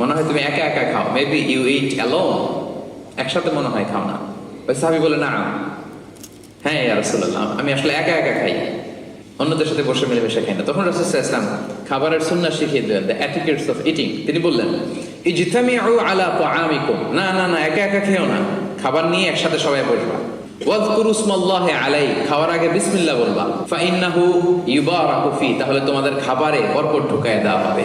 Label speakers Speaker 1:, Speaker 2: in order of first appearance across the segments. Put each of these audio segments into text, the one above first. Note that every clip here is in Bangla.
Speaker 1: মনে হয় তুমি একা একা খাও। মেবি ইউ ইট অ্যালোন একসাথে মনে হয় খাও না। ওই সাহাবি বলে না হ্যাঁ ইয়া রাসূলুল্লাহ, আমি আসলে একা একা খাই। অন্যদের সাথে বসে মিলেমিশে খাই না। তখন রাসূল ইসলাম খাবারের সুন্নাহ শিখিয়ে দিলেন দ্য অ্যাটিকেটস অফ ইটিং তিনি বললেন, ইজতামিউ আলা তাআমিকুম। না না না, একা একা খেও না। খাবার নিয়ে একসাথে সবাই বসবা। ওয়াজকুরু ইসমাল্লাহি আলাই খাওয়ার আগে বিসমিল্লাহ বলবা। ফাইন্নাহু ইউবারাকু ফি। তাহলে তোমাদের খাবারে বরকত ঢুকায় দেওয়া হবে।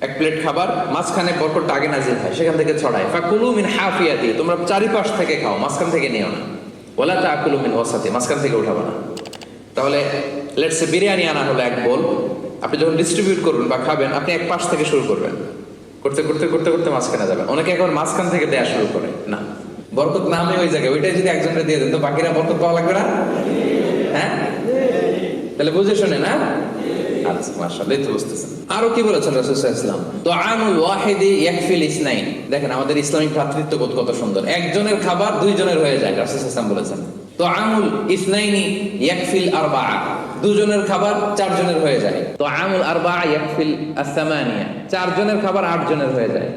Speaker 1: এক প্লেট খাবার, মাঝখানে বরকতটা আগে নাজিল হয়, সেখান থেকে ছড়ায়। ফাকুলু মিন হাফিয়াতি, তোমরা চারিপাশ থেকে খাও, মাঝখান থেকে নিও না। ওলা তাকুলু মিন ওয়াসাতি, মাঝখান থেকে উঠাবো না। তাহলে লেটসে বিরিয়ানি আনা হলো এক বোল আপনি যখন ডিস্ট্রিবিউট করবেন বা খাবেন, আপনি এক পাশ থেকে শুরু করবেন। করতে করতে করতে করতে মাঝখানে যাবেন। অনেকে এখন মাঝখান থেকে দেয়া শুরু করে। না। বরকত নামে ওই জায়গায় ওইটাই যদি একজনকে দিয়ে দেন, তো বাকিরা বরকত পাওয়া লাগবে না? হ্যাঁ? তাহলে বুঝে শুনে না? আচ্ছা মাশাআল্লাহ তো বুঝতেছেন। আরও কি বলেছেন রাসূল সাল্লাল্লাহু ওয়াসাল্লাম? তুআমুল ওয়াহিদি ইয়াকফিল ইসনাইন। দেখেন, আমাদের ইসলামিক ভ্রাতৃত্ববোধ কত সুন্দর। একজনের খাবার দুইজনের হয়ে যায়, রাসূল সাল্লাল্লাহু বলেছেন। তুআমুল ইসনাইনি ইয়াকফিল আরবাআ। দুজনের খাবার চারজনের হয়ে যায়। তুআমুল আরবাআ ইয়াকফিল আস-সামানিয়া। চারজনের খাবার আটজনের হয়ে যায়।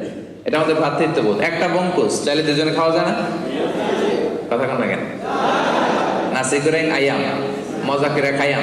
Speaker 1: এটা আমাদের ভ্রাতৃত্ববোধ। একটা বঙ্কুস চাইলে দুজনে খাওয়া যায় না? কথা কোন না কেন? নাসি করে আয়াম, মজা করে খাইয়াম।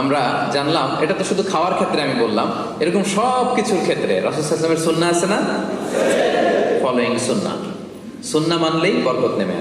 Speaker 1: আমরা জানলাম, এটা তো শুধু খাওয়ার ক্ষেত্রে আমি বললাম, এরকম সব কিছুর ক্ষেত্রে রাসুসামের সুন্না আছে না? ফলোয়িং সুন্না সুন্না মানলেই বরকত নেমে